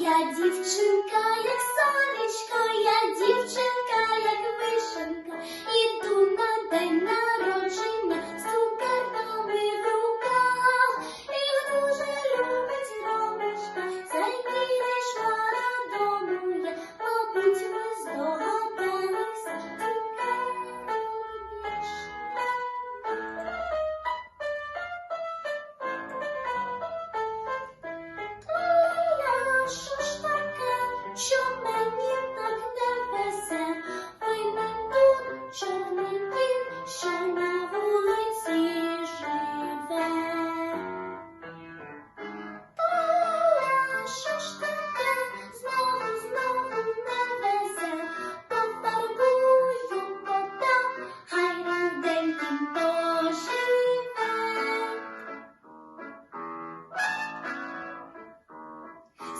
я дівчинка, як сонечко, я дівчинка, як вишенька.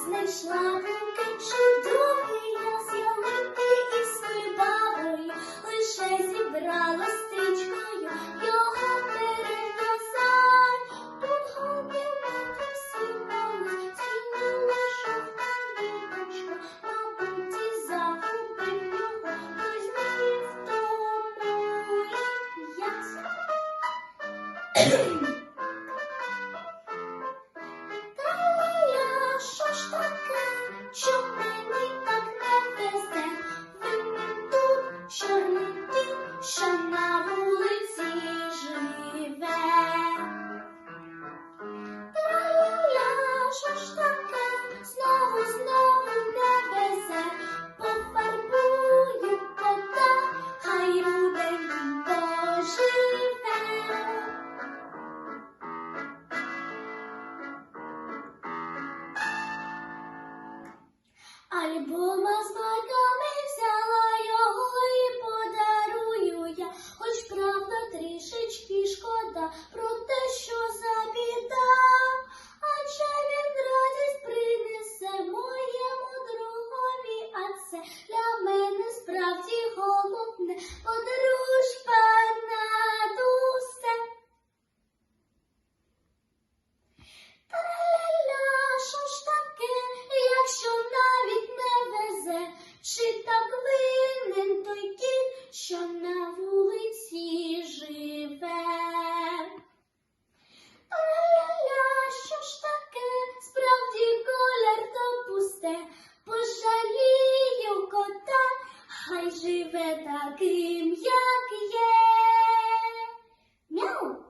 Знайшла букет чудовий я з ялинки Thank you. живе таким, як є. Мяу!